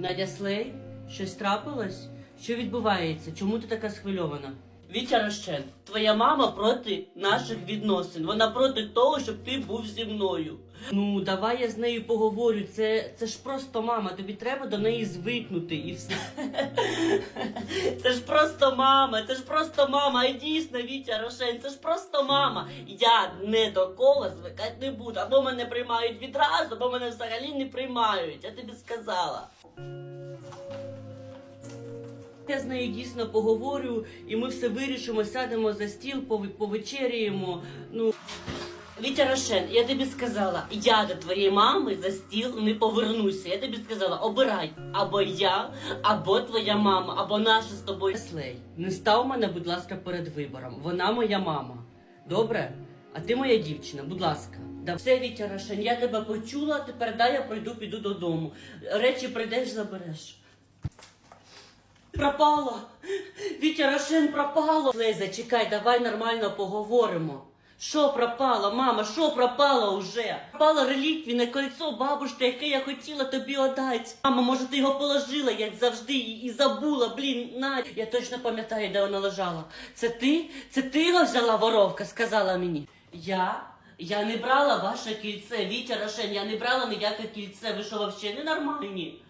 Надя Слей, щось трапилось? Що відбувається? Чому ти така схвильована? Вітя Рощен, твоя мама проти наших відносин. Вона проти того, щоб ти був зі мною. Ну, давай я з нею поговорю. Це, це ж просто мама. Тобі треба до неї звикнути і все. Просто мама, це ж просто мама. І дійсно, Вітя Рошен, це ж просто мама. Я не до кого звикати не буду. Або мене приймають відразу, або мене взагалі не приймають. Я тобі сказала. Я з нею дійсно поговорю, і ми все вирішимо, сядемо за стіл, повечеряємо. Ну. Вітя Рошен, я тобі сказала, я до твоєї мами за стіл не повернуся. Я тобі сказала, обирай або я, або твоя мама, або наша з тобою. Слей, не став мене, будь ласка, перед вибором. Вона моя мама. Добре? А ти моя дівчина, будь ласка. Да все, Вітя Рошен, я тебе почула, тепер дай я пройду, піду додому. Речі прийдеш, забереш. Пропало! Вітя Рошен пропало! Леза, чекай, давай нормально поговоримо. Що пропало, мама, що пропало уже? Пропало реліквійне кольцо бабушки, яке я хотіла тобі отдати. Мама, може ти його положила, як завжди, і, забула, блін, на. Я точно пам'ятаю, де воно лежало. Це ти? Це ти його взяла воровка, сказала мені. Я? Я не брала ваше кільце, Вітя Рошен, я не брала ніяке кільце. Ви що, взагалі ненормальні?